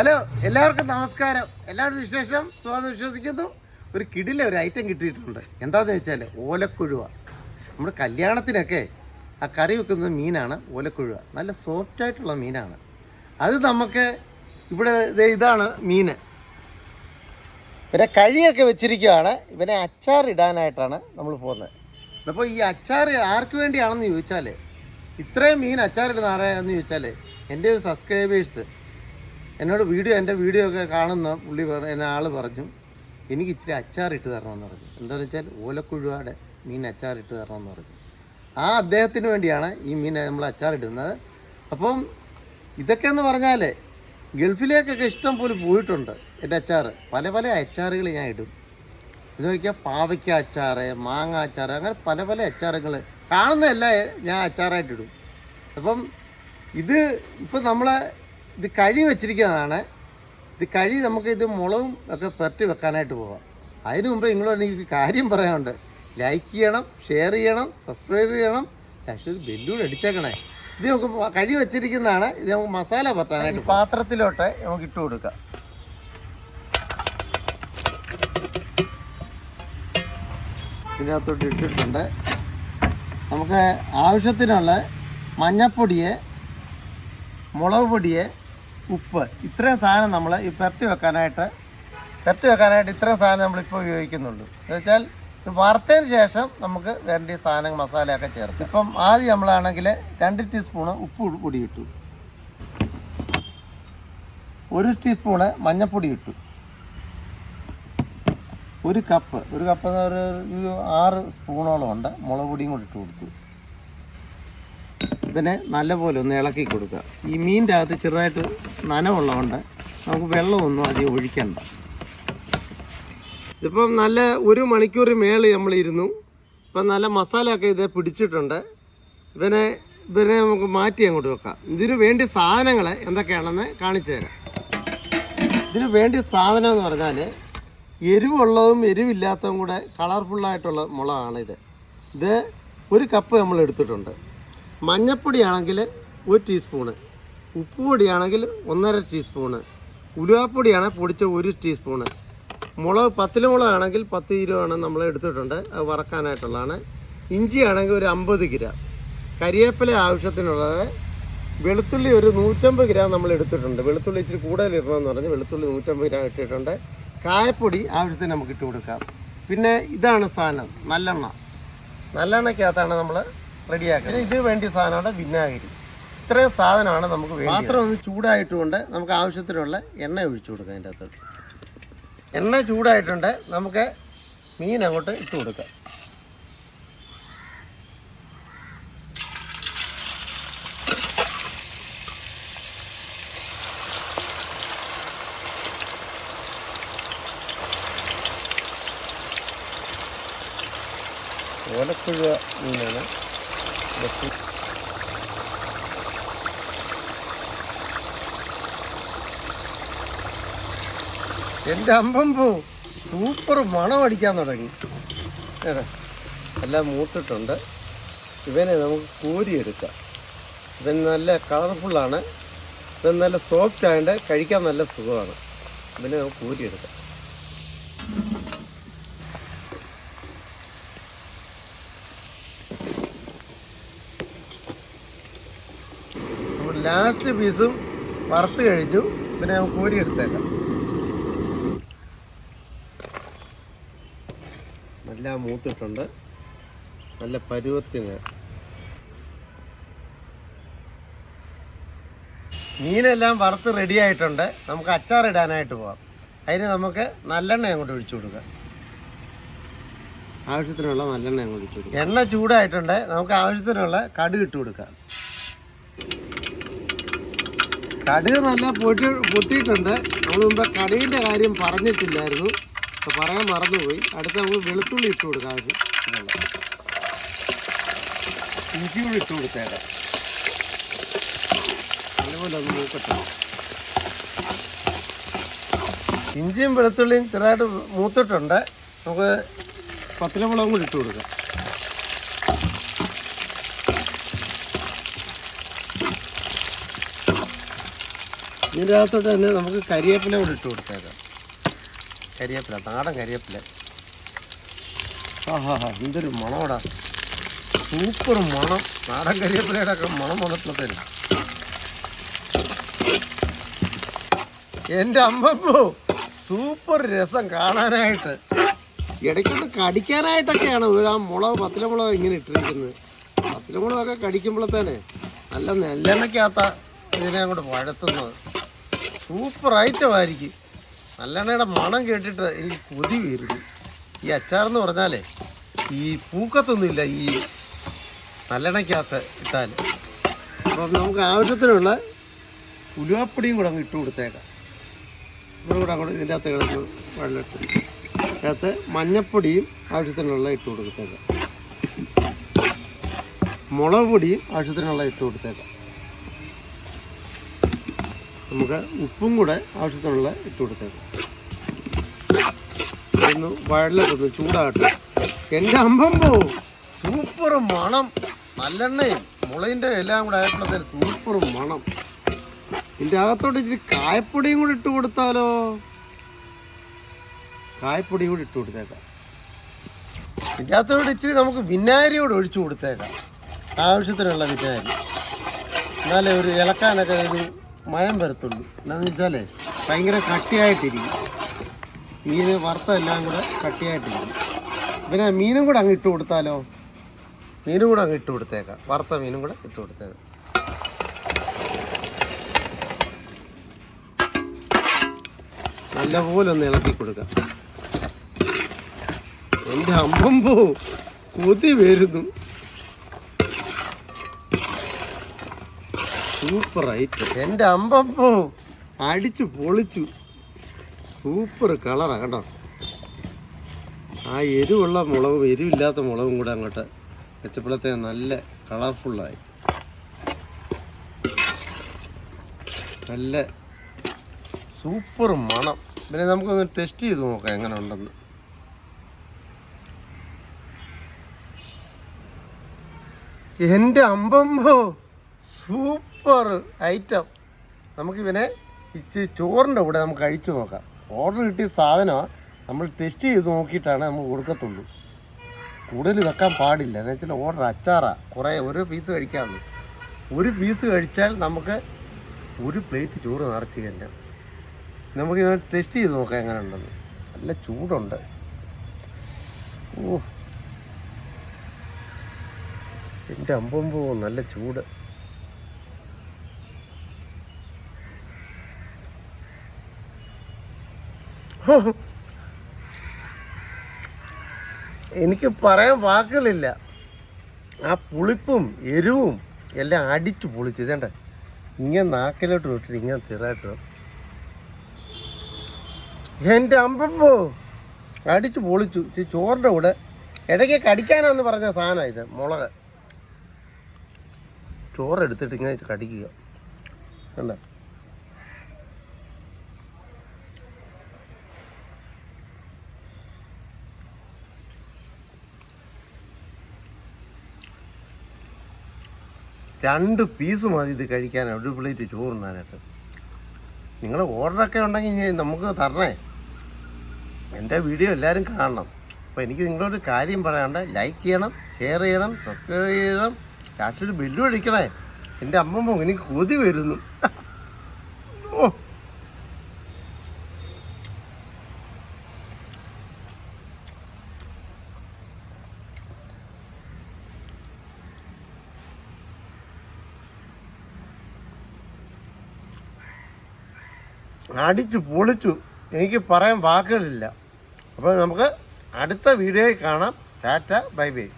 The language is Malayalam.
ഹലോ എല്ലാവർക്കും നമസ്കാരം. എല്ലാവരും വിശേഷം? സുഖം വിശ്വസിക്കുന്നു. ഒരു കിടിലെ ഒരു ഐറ്റം കിട്ടിയിട്ടുണ്ട്. എന്താണെന്ന് വെച്ചാൽ ഓലക്കുഴുവ. നമ്മുടെ കല്യാണത്തിനൊക്കെ ആ കറി വെക്കുന്ന മീനാണ് ഓലക്കുഴുവ. നല്ല സോഫ്റ്റ് ആയിട്ടുള്ള മീനാണ്. അത് നമുക്ക് ഇവിടെ ഇതാണ് മീന്. പിന്നെ കഴിയൊക്കെ വെച്ചിരിക്കുകയാണ് ഇവനെ അച്ചാർ ഇടാനായിട്ടാണ് നമ്മൾ പോകുന്നത്. അപ്പോൾ ഈ അച്ചാർ ആർക്ക് വേണ്ടിയാണെന്ന് ചോദിച്ചാൽ ഇത്രയും മീൻ അച്ചാറിടുന്ന ആരാന്ന് ചോദിച്ചാൽ എന്റെ ഒരു സബ്സ്ക്രൈബേഴ്സ് എന്നോട് വീഡിയോ എന്റെ വീഡിയോ ഒക്കെ കാണുന്ന പുള്ളി എന്നെ ആൾ പറഞ്ഞു എനിക്ക് ഇച്ചിരി അച്ചാറിട്ട് തരണമെന്ന് പറഞ്ഞു. എന്താണെന്ന് വെച്ചാൽ ഓലക്കുഴുവാടെ മീൻ അച്ചാറിട്ട് തരണമെന്ന് പറഞ്ഞു. ആ അദ്ദേഹത്തിന് വേണ്ടിയാണ് ഈ മീൻ നമ്മൾ അച്ചാറിടുന്നത് അപ്പം ഇതൊക്കെ എന്ന് പറഞ്ഞാൽ ഗൾഫിലേക്കൊക്കെ ഇഷ്ടം പോലെ പോയിട്ടുണ്ട് എന്റെ അച്ചാറ് പല പല അച്ചാറുകൾ ഞാൻ ഇടും. ഇത് നോക്കിയാൽ പാവയ്ക്ക അച്ചാറ് മാങ്ങ അച്ചാറ് അങ്ങനെ പല പല അച്ചാറുകൾ. കാണുന്നതല്ല ഞാൻ അച്ചാറായിട്ടിടും അപ്പം ഇത് ഇപ്പം നമ്മൾ ഇത് കഴി വെച്ചിരിക്കുന്നതാണ്. ഇത് കഴി നമുക്ക് ഇത് മുളകും ഒക്കെ പെരട്ടി വെക്കാനായിട്ട് പോവാം. അതിനു മുമ്പ് നിങ്ങളോട് എനിക്ക് കാര്യം പറയാനുണ്ട്. ലൈക്ക് ചെയ്യണം ഷെയർ ചെയ്യണം സബ്സ്ക്രൈബ് ചെയ്യണം. പക്ഷേ ഒരു ബെല്ലൂടെ അടിച്ചേക്കണേ. ഇത് നമുക്ക് കഴി വെച്ചിരിക്കുന്നതാണ്. ഇത് നമുക്ക് മസാല പറ്റാനായിട്ട് പാത്രത്തിലോട്ട് നമുക്ക് ഇട്ട് കൊടുക്കാം. ഇതിനകത്തോട്ട് ഇട്ടിട്ടുണ്ട്. നമുക്ക് ആവശ്യത്തിനുള്ള മഞ്ഞപ്പൊടിയെ മുളക് പൊടിയെ ഉപ്പ്. ഇത്രയും സാധനം നമ്മൾ ഈ പെരട്ടി വെക്കാനായിട്ട് പെരട്ടി വെക്കാനായിട്ട് ഇത്രയും സാധനം നമ്മളിപ്പോൾ ഉപയോഗിക്കുന്നുള്ളൂ. എന്ന് വെച്ചാൽ ഇത് വറുത്തതിന് ശേഷം നമുക്ക് വേണ്ട സാധനങ്ങൾ സാധനം മസാലയൊക്കെ ചേർക്കാം. ഇപ്പം ആദ്യം നമ്മളാണെങ്കിൽ രണ്ട് ടീസ്പൂണ് ഉപ്പ് പൊടി ഇട്ടു. ഒരു ടീസ്പൂണ് മഞ്ഞൾപ്പൊടി ഇട്ടു. ഒരു കപ്പ്. ഒരു കപ്പ് എന്ന് ഒരു ആറ് സ്പൂണോളം ഉണ്ട്. മുളക് പൊടിയും കൂടി ഇട്ട് കൊടുത്തു. പിന്നെ നല്ലപോലെ ഒന്ന് ഇളക്കി കൊടുക്കുക. ഈ മീനിന്റെ അകത്ത് ചെറുതായിട്ട് നനവുള്ളതുകൊണ്ട് നമുക്ക് വെള്ളമൊന്നും അധികം ഒഴിക്കണ്ട. ഇതിപ്പം നല്ല ഒരു മണിക്കൂർ മേളി നമ്മൾ ഇരുന്നു ഇപ്പം നല്ല മസാലയൊക്കെ ഇത് പിടിച്ചിട്ടുണ്ട്. ഇവനെ ഇവനെ നമുക്ക് മാറ്റി അങ്ങോട്ട് വെക്കാം. ഇതിനു വേണ്ടി സാധനങ്ങൾ എന്തൊക്കെയാണെന്ന് കാണിച്ചു തരാം. ഇതിനു വേണ്ടി സാധനം എന്ന് പറഞ്ഞാൽ എരിവുള്ളതും എരിവില്ലാത്തതും കൂടെ കളർഫുള്ളായിട്ടുള്ള മുളകാണിത്. ഇത് ഒരു കപ്പ് നമ്മൾ എടുത്തിട്ടുണ്ട്. മഞ്ഞപ്പൊടിയാണെങ്കിൽ ഒരു ടീസ്പൂണ് ഉപ്പുപൊടിയാണെങ്കിൽ ഒന്നര ടീസ്പൂണ് ഉലുവാപ്പൊടിയാണ് പൊടിച്ച ഒരു ടീസ്പൂണ്. മുളക് പത്തില മുളകാണെങ്കിൽ പത്ത് കിലോയാണ് നമ്മൾ എടുത്തിട്ടുണ്ട് അത് വറക്കാനായിട്ടുള്ളതാണ്. ഇഞ്ചി ആണെങ്കിൽ ഒരു അമ്പത് ഗ്രാം കരിയേപ്പില ആവശ്യത്തിനുള്ളത് വെളുത്തുള്ളി ഒരു നൂറ്റമ്പത് ഗ്രാം നമ്മൾ എടുത്തിട്ടുണ്ട്. വെളുത്തുള്ളി ഇച്ചിരി കൂടുതൽ ഇടണമെന്ന് പറഞ്ഞ് വെളുത്തുള്ളി നൂറ്റമ്പത് ഗ്രാം ഇട്ടിട്ടുണ്ട്. കായപ്പൊടി ആവശ്യത്തിന് നമുക്ക് ഇട്ട് കൊടുക്കാം. പിന്നെ ഇതാണ് സാധനം നല്ലെണ്ണ. നല്ലെണ്ണയ്ക്കകത്താണ് നമ്മൾ റെഡിയാക്കുന്നത് ഇത് വേണ്ടി സാധനമാണ് വിനാഗിരി. ഇത്രയും സാധനമാണ് നമുക്ക് പാത്രം ഒന്ന് ചൂടായിട്ടുകൊണ്ട് നമുക്ക് ആവശ്യത്തിനുള്ള എണ്ണ ഒഴിച്ചു കൊടുക്കാം അതിന്റെ അകത്തോട്ട്. എണ്ണ ചൂടായിട്ടുണ്ട്. നമുക്ക് മീൻ അങ്ങോട്ട് ഇട്ട് കൊടുക്കാം. ഓലക്കുഴ മീനാണ്. എന്റെ അമ്പം പോ സൂപ്പർ മണം അടിക്കാൻ തുടങ്ങി. എല്ലാം മൂത്തിട്ടുണ്ട്. ഇവനെ നമുക്ക് കോരിയെടുക്കാം. ഇവൻ നല്ല കളർഫുള്ളാണ് ഇവൻ നല്ല സോഫ്റ്റ് ആയതുകൊണ്ട് കഴിക്കാൻ നല്ല സുഖമാണ്. ഇവനെ നമുക്ക് കോരിയെടുക്കാം. ലാസ്റ്റ് പീസും വറുത്ത് കഴിഞ്ഞു. പിന്നെ നമുക്ക് കോരിയെടുത്തേക്കാം നല്ല മൂത്തിട്ടുണ്ട്. നല്ല പരുവത്തിന്. മീനെല്ലാം വറുത്ത് റെഡി ആയിട്ടുണ്ട്. നമുക്ക് അച്ചാർ ഇടാനായിട്ട് പോവാം. അതിന് നമുക്ക് നല്ലെണ്ണ അങ്ങോട്ട് ഒഴിച്ചു കൊടുക്കാം. ആവശ്യത്തിനുള്ള നല്ലെണ്ണ അങ്ങോട്ട് എണ്ണ ചൂടായിട്ടുണ്ട്. നമുക്ക് ആവശ്യത്തിനുള്ള കടുക് ഇട്ട് കൊടുക്കാം. കടുക് നല്ല പൊട്ടി പൊട്ടിയിട്ടുണ്ട്. നമ്മൾ മുമ്പ് കടീന്റെ കാര്യം പറഞ്ഞിട്ടില്ലായിരുന്നു. അപ്പോൾ പറയാൻ മറന്നുപോയി. അടുത്ത നമുക്ക് വെളുത്തുള്ളി ഇട്ട് കൊടുക്കാം ഇഞ്ചിയുള്ളി ഇഞ്ചി ഇട്ട് കൊടുത്തേക്കാം. നല്ലപോലെ ഒന്ന് മൂക്കട്ടെ. ഇഞ്ചിയും വെളുത്തുള്ളിയും ചെറുതായിട്ട് മൂത്തിട്ടുണ്ട്. നമുക്ക് പത്തിലമുളകും കൂടി ഇട്ട് കൊടുക്കാം. ഇതിന്റെ അകത്തോട്ട് തന്നെ നമുക്ക് കരിയേപ്പില കൂടെ ഇട്ട് കൊടുത്തേക്കാം. കരിയേപ്പില നാടൻ കരിയേപ്പില. ആഹാ ഹാ എന്തൊരു മണമടാ. സൂപ്പർ മണം. നാടൻ കരിയേപ്പിലയുടെ ഒക്കെ മണം വന്നപ്പോഴത്തേന് എന്റെ അമ്മപ്പോ സൂപ്പർ രസം കാണാനായിട്ട്. ഇടയ്ക്കൊന്ന് കടിക്കാനായിട്ടൊക്കെയാണ് ആ മുളക് പത്തിലമുളക് ഇങ്ങനെ ഇട്ടിരിക്കുന്നത്. പത്തിലമുളകൊക്കെ കടിക്കുമ്പോഴത്തേന് നല്ല നെല്ലെണ്ണയ്ക്കകത്ത ഇതിനെ അങ്ങോട്ട് വഴത്തുന്നത്. സൂപ്പർ ഐറ്റമായിരിക്കും നല്ലെണ്ണയുടെ മണം കേട്ടിട്ട് എനിക്ക് കൊതി വരുന്നു. ഈ അച്ചാറെന്ന് പറഞ്ഞാലേ ഈ പൂക്കത്തൊന്നുമില്ല ഈ നല്ലെണ്ണയ്ക്കകത്ത് ഇട്ടാൽ അപ്പം നമുക്ക് ആവശ്യത്തിനുള്ള ഉലുവാപ്പൊടിയും കൂടെ അങ്ങ് ഇട്ട് കൊടുത്തേക്കാം. ഇവിടെ കൂടെ ഇതിന്റെ അകത്ത് കിടന്ന് വെള്ളമിട്ട് അതിനകത്ത് മഞ്ഞപ്പൊടിയും ആവശ്യത്തിനുള്ള ഇട്ട് കൊടുത്തേക്കാം. മുളക് പൊടിയും ആവശ്യത്തിനുള്ള ഇട്ട് കൊടുത്തേക്കാം. നമുക്ക് ഉപ്പും കൂടെ ആവശ്യത്തിനുള്ള ഇട്ട് കൊടുത്തേക്കാം. ഒന്ന് വഴലൊക്കെ ചൂടാകട്ടെ. എന്റെ അമ്പം പോവും സൂപ്പർ മണം. നല്ലെണ്ണയും മുളകിന്റെ എല്ലാം കൂടെ ആയപ്പോഴത്തേന് സൂപ്പർ മണം. ഇതിന്റെ അകത്തോട്ട് ഇച്ചിരി കായപ്പൊടിയും കൂടി ഇട്ട് കൊടുത്താലോ? കായപ്പൊടി കൂടി ഇട്ട് കൊടുത്തേക്കാം. ഇതിന്റെ അകത്തോട്ട് ഇച്ചിരി നമുക്ക് വിനാഗിരി കൂടെ ഒഴിച്ചു കൊടുത്തേക്കാം. ആവശ്യത്തിനുള്ള വിനാഗിരി. എന്നാലേ ഒരു ഇളക്കാനൊക്കെ ഒരു മയം വരത്തുള്ളൂ. എന്താണെന്ന് വെച്ചാലേ ഭയങ്കര കട്ടിയായിട്ടിരിക്കും. മീന് വറുത്തെല്ലാം കൂടെ കട്ടിയായിട്ടിരിക്കും. പിന്നെ മീനും കൂടെ അങ്ങ് ഇട്ട് കൊടുത്താലോ? മീനും കൂടെ അങ്ങ് ഇട്ട് കൊടുത്തേക്കാം. വറുത്ത മീനും കൂടെ ഇട്ട് കൊടുത്തേക്കാം. നല്ലപോലെ ഒന്ന് ഇളക്കി കൊടുക്കാം. എന്റെ അമ്മമ്പോ കൊതി വരുന്നു. സൂപ്പർ ഐറ്റം എന്റെ അമ്പപ്പോ. അടിച്ചു പൊളിച്ചു. സൂപ്പർ കളറാണ് കേട്ടോ ആ എരിവുള്ള മുളകും എരിവില്ലാത്ത മുളകും കൂടെ അങ്ങോട്ട് വെച്ചപ്പോഴത്തെ നല്ല കളർഫുള്ളായി നല്ല സൂപ്പർ മണം. പിന്നെ നമുക്കൊന്ന് ടെസ്റ്റ് ചെയ്ത് നോക്കാം എങ്ങനെ ഉണ്ടെന്ന്. എന്റെ അമ്പമ്പോ സൂപ്പർ ഐറ്റം. നമുക്കിവനെ ഇച്ചിരി ചോറിന്റെ കൂടെ നമുക്ക് കഴിച്ചു നോക്കാം. ഓർഡർ കിട്ടിയ സാധനമാണ് നമ്മൾ ടെസ്റ്റ് ചെയ്ത് നോക്കിയിട്ടാണ് നമ്മൾ കൊടുക്കത്തുള്ളൂ. കൂടുതൽ വെക്കാൻ പാടില്ല. എന്ന് വെച്ചാൽ ഓർഡർ അച്ചാറാ. കുറേ ഒരു പീസ് കഴിക്കാറുള്ളൂ ഒരു പീസ് കഴിച്ചാൽ നമുക്ക് ഒരു പ്ലേറ്റ് ചോറ് നിറച്ച് തന്നെ നമുക്ക് ഇവൻ ടെസ്റ്റ് ചെയ്ത് നോക്കാം എങ്ങനെ ഉണ്ടെന്ന് നല്ല ചൂടുണ്ട്. ഓ. എന്റെ അമ്പമ്പോ നല്ല ചൂട്. എനിക്ക് പറയാൻ വാക്കുകളില്ല. ആ പുളിപ്പും എരിവും എല്ലാം അടിച്ചു പൊളിച്ചു ഇതേണ്ട. ഇങ്ങനെ നാക്കിലോട്ട് വിട്ടിട്ട് ഇങ്ങനെ തിറായിട്ട് എന്റെ അമ്പപ്പോ അടിച്ചു പൊളിച്ചു. ചോറിന്റെ കൂടെ. ഇടയ്ക്ക് കടിക്കാനാന്ന് പറഞ്ഞ സാധനം ഇത് മുളക്. ചോറെടുത്തിട്ട് ഇങ്ങനെ കടിക്കുക. കണ്ട? രണ്ട് പീസ് മതി ഇത് കഴിക്കാൻ. ഒരു പ്ലേറ്റ് ചോറുന്നാനായിട്ട് നിങ്ങൾ ഓർഡറൊക്കെ ഉണ്ടെങ്കിൽ നമുക്ക് തരണേ. എന്റെ വീഡിയോ എല്ലാവരും കാണണം. അപ്പോൾ എനിക്ക് നിങ്ങളൊരു കാര്യം പറയാണ്ട് ലൈക്ക് ചെയ്യണം ഷെയർ ചെയ്യണം സബ്സ്ക്രൈബ് ചെയ്യണം. ലാസ്റ്റൊരു ബില്ലും അടിക്കണേ. എന്റെ അമ്മമ്മ എനിക്ക് കൊതി വരുന്നു. അടിച്ചു പൊളിച്ചു. എനിക്ക് പറയാൻ വാക്കുകളില്ല. അപ്പോൾ നമുക്ക് അടുത്ത വീഡിയോയിൽ കാണാം. Tata bye bye.